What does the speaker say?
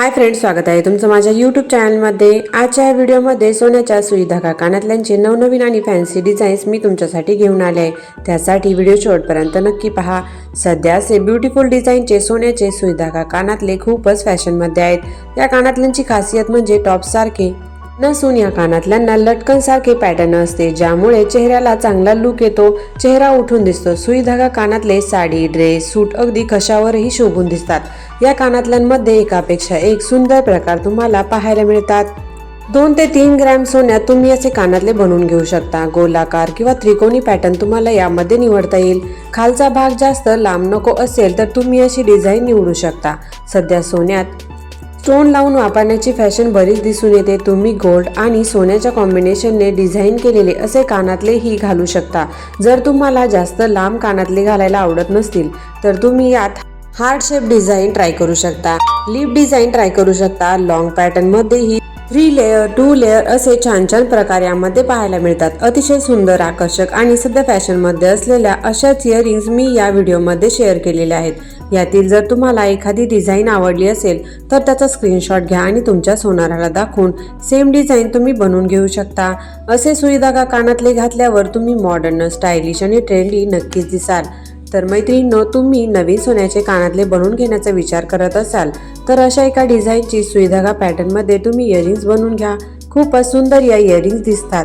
Hi friends स्वागत आहे तुमचं माझ्या यूट्यूब चॅनलमध्ये आजच्या या व्हिडिओमध्ये सोन्याच्या सुईधागा कानातल्यांचे नवनवीन आणि फॅन्सी डिझाईन्स मी तुमच्यासाठी घेऊन आले आहे. त्यासाठी व्हिडिओ शेवटपर्यंत नक्की पहा. सध्या असे ब्युटिफुल डिझाईनचे सोन्याचे सुईधागा कानातले खूपच फॅशनमध्ये आहेत. या कानातल्यांची खासियत म्हणजे टॉपसारखे नसून या कानातल्यांना लटकन सारखे पॅटर्न असते ज्यामुळे चेहऱ्याला चांगला लुक येतो. चेहरा उठून दिसतो. सुई धागा कानातले साडी ड्रेस सूट अगदी कशावरही शोभून दिसतात. या कानातल्यांमध्ये एकापेक्षा एक सुंदर प्रकार तुम्हाला पाहायला मिळतात. दोन ते तीन ग्रॅम सोन्यात तुम्ही असे कानातले बनवून घेऊ शकता. गोलाकार किंवा त्रिकोणी पॅटर्न तुम्हाला यामध्ये निवडता येईल. खालचा भाग जास्त लांब नको असेल तर तुम्ही अशी डिझाईन निवडू शकता. सध्या सोन्यात स्टोन लावून वापरण्याची फॅशन बरीच दिसून येते. तुम्ही गोल्ड आणि सोन्याच्या कॉम्बिनेशनने डिझाईन केलेले असे कानातले ही घालू शकता. जर तुम्हाला जास्त लांब कानातले घालायला आवडत नसतील तर तुम्ही यात हार्ड शेप डिझाईन ट्राय करू शकता. लिप डिझाईन ट्राय करू शकता. लॉंग पॅटर्न मध्येही थ्री लेअर टू लेअर असे छान छान प्रकार यामध्ये पाहायला मिळतात. अतिशय सुंदर आकर्षक आणि सध्या फॅशनमध्ये असलेल्या अशाच इयरिंग्स मी या व्हिडिओमध्ये शेअर केलेल्या आहेत. यातील जर तुम्हाला एखादी डिझाईन आवडली असेल तर त्याचा स्क्रीनशॉट घ्या आणि तुमच्या सोनाराला दाखवून सेम डिझाईन तुम्ही बनवून घेऊ शकता. असे सुईधागा कानातले घातल्यावर तुम्ही मॉडर्न स्टायलिश आणि ट्रेंडी नक्कीच दिसाल. तर मैत्रिणींनो तुम्ही नवीन सोन्याचे कानातले बनवून घेण्याचा विचार करत असाल तर अशा एका डिझाईनची सुईधागा पॅटर्नमध्ये तुम्ही इयरिंग्स बनवून घ्या. खूपच सुंदर या इयरिंग्स दिसतात.